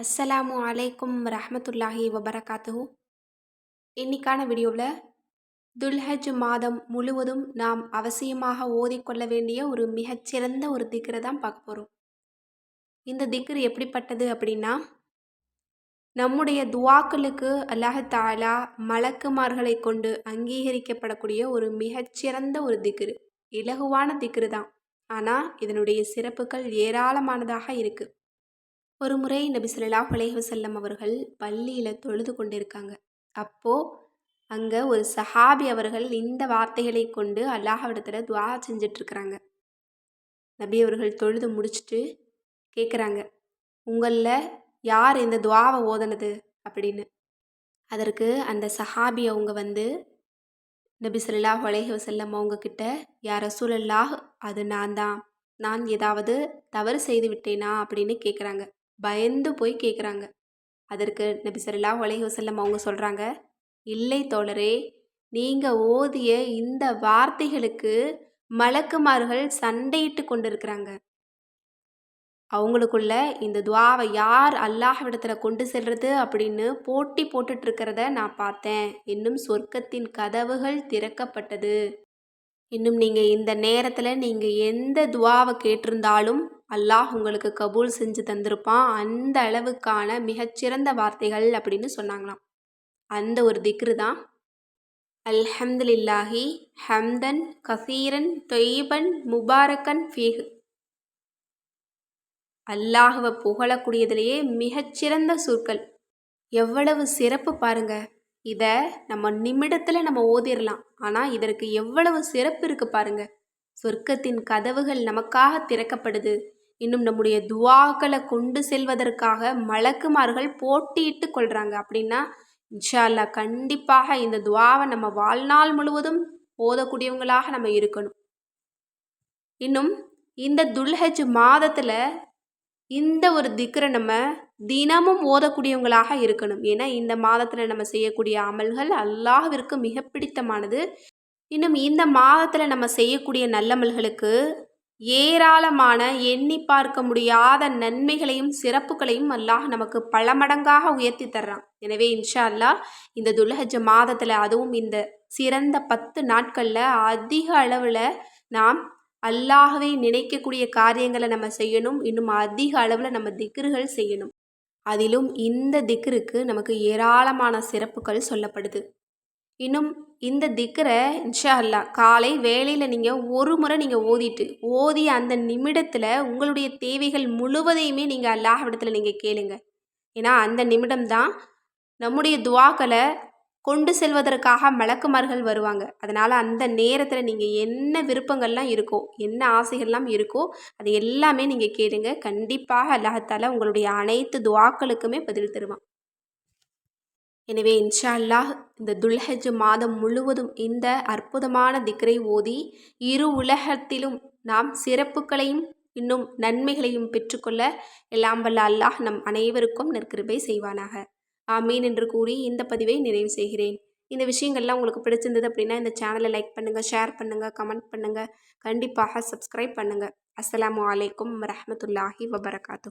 அஸ்ஸலாமு அலைக்கும் ரஹமத்துல்லாஹி வபரகாத்துஹு. இன்னைக்கான வீடியோவில் துல்ஹஜ் மாதம் முழுவதும் நாம் அவசியமாக ஓதிக்கொள்ள வேண்டிய ஒரு மிகச்சிறந்த ஒரு திக்ரை தான் பார்க்க போகிறோம் இந்த திக்ரு எப்படிப்பட்டது அப்படின்னா நம்முடைய துவாக்களுக்கு அல்லாஹ் தாலா மலக்குமார்களை கொண்டு அங்கீகரிக்கப்படக்கூடிய ஒரு மிகச்சிறந்த ஒரு திக்ரு இலகுவான திக்ரு தான். ஆனால் இதனுடைய சிறப்புகள் ஏராளமானதாக இருக்குது ஒரு முறை நபி ஸல்லல்லாஹு அலைஹி அவர்கள் பள்ளியில் தொழுது கொண்டிருக்காங்க. அப்போது அங்கே ஒரு சஹாபி அவர்கள் இந்த வார்த்தைகளை கொண்டு அல்லாஹவிடத்தில் துவா செஞ்சிட்ருக்கிறாங்க. நபி அவர்கள் தொழுது முடிச்சுட்டு கேட்குறாங்க உங்களில் யார் இந்த துவாவை ஓதுனது? அப்படின்னு. அதற்கு அந்த சஹாபி அவங்க வந்து நபி ஸல்லல்லாஹு அலைஹி அவங்கக்கிட்ட அவங்க யார் ரசூலல்லாஹ் அது நான் தான். நான் ஏதாவது தவறு செய்து விட்டேனா? அப்படின்னு கேட்குறாங்க பயந்து போய் கேட்குறாங்க அதற்கு நபி ஸல்லல்லாஹு அலைஹி அவங்க சொல்கிறாங்க இல்லை தோழரே நீங்கள் ஓதிய இந்த வார்த்தைகளுக்கு மலக்குமார்கள் சண்டையிட்டு கொண்டிருக்கிறாங்க. அவங்களுக்குள்ள இந்த துவாவை யார் அல்லாஹ்விடத்தில் கொண்டு செல்றது அப்படின்னு போட்டி போட்டுட்டு இருக்கிறத நான் பார்த்தேன். இன்னும் சொர்க்கத்தின் கதவுகள் திறக்கப்பட்டது. இன்னும் நீங்கள் இந்த நேரத்தில் நீங்கள் எந்த துவாவை கேட்டிருந்தாலும் அல்லாஹ் உங்களுக்கு கபூல் செஞ்சு தந்திருப்பான். அந்த அளவுக்கான மிகச்சிறந்த வார்த்தைகள் அப்படின்னு சொன்னாங்களாம். அந்த ஒரு திக்ரு தான். அல்ஹம்துலில்லாஹி ஹம்தன் கசீரன் தொய்பன் முபாரக்கன் ஃபீஹ். அல்லாஹுவை புகழக்கூடியதிலேயே மிகச்சிறந்த சொற்கள். எவ்வளவு சிறப்பு பாருங்க. இதை நம்ம நிமிடத்தில் நம்ம ஓதிடலாம் ஆனால் இதற்கு எவ்வளவு சிறப்பு இருக்குது பாருங்க. சொர்க்கத்தின் கதவுகள் நமக்காக திறக்கப்படுது. இன்னும் நம்முடைய துவாக்களை கொண்டு செல்வதற்காக மலக்குமார்கள் போட்டியிட்டு கொள்கிறாங்க அப்படின்னா இன்ஷா அல்லாஹ் கண்டிப்பாக இந்த துவாவை நம்ம வாழ்நாள் முழுவதும் ஓதக்கூடியவங்களாக நம்ம இருக்கணும். இன்னும் இந்த துல்ஹஜ் மாதத்தில் இந்த ஒரு திக்ரை நம்ம தினமும் ஓதக்கூடியவங்களாக இருக்கணும். ஏன்னா இந்த மாதத்தில் நம்ம செய்யக்கூடிய அமல்கள் அல்லாஹிற்கு மிக பிடித்தமானது. இன்னும் இந்த மாதத்தில் நம்ம செய்யக்கூடிய நல்லமல்களுக்கு ஏராளமான எண்ணி பார்க்க முடியாத நன்மைகளையும் சிறப்புகளையும் அல்லாஹ் நமக்கு பல மடங்காக உயர்த்தி தர்றான். எனவே இன்ஷா அல்லாஹ் இந்த துல்ஹஜ் மாதத்தில் அதுவும் இந்த சிறந்த பத்து நாட்களில் அதிக அளவில் நாம் அல்லாகவே நினைக்கக்கூடிய காரியங்களை நம்ம செய்யணும். இன்னும் அதிக அளவில் நம்ம திக்ருகள் செய்யணும். அதிலும் இந்த திக்ருக்கு நமக்கு ஏராளமான சிறப்புகள் சொல்லப்படுது. இன்னும் இந்த திக்கரை இன்ஷா அல்லா காலை வேலையில் நீங்கள் ஒரு முறை நீங்கள் ஓதிட்டு ஓதி அந்த நிமிடத்தில் உங்களுடைய தேவைகள் முழுவதையுமே நீங்கள் அல்லாஹ்விடத்தில் நீங்கள் கேளுங்க. ஏன்னா அந்த நிமிடம் தான் நம்முடைய துவாக்களை கொண்டு செல்வதற்காக மலக்குமார்கள் வருவாங்க. அதனால் அந்த நேரத்தில் நீங்கள் என்ன விருப்பங்கள்லாம் இருக்கோ என்ன ஆசைகள்லாம் இருக்கோ அது எல்லாமே நீங்கள் கேளுங்க. கண்டிப்பாக அல்லாஹத்தால் உங்களுடைய அனைத்து துவாக்களுக்குமே பதில் தருவான். எனவே இன்ஷா அல்லாஹ் இந்த துல்ஹஜ் மாதம் முழுவதும் இந்த அற்புதமான திக்ரை ஓதி இரு உலகத்திலும் நாம் சிறப்புகளையும் இன்னும் நன்மைகளையும் பெற்றுக்கொள்ள எல்லாம் வல்ல அல்லாஹ் நம் அனைவருக்கும் நற்கிருபை செய்வானாக. ஆமீன் என்று கூறி இந்த பதிவை நிறைவு செய்கிறேன். இந்த விஷயங்கள்லாம் உங்களுக்கு பிடிச்சிருந்தது அப்படின்னா இந்த சேனலை லைக் பண்ணுங்கள் ஷேர் பண்ணுங்கள் கமெண்ட் பண்ணுங்கள் கண்டிப்பாக சப்ஸ்கிரைப் பண்ணுங்கள் அஸ்லாம் வலைக்கம் வரமத்துல்லாஹி வபரகாத்து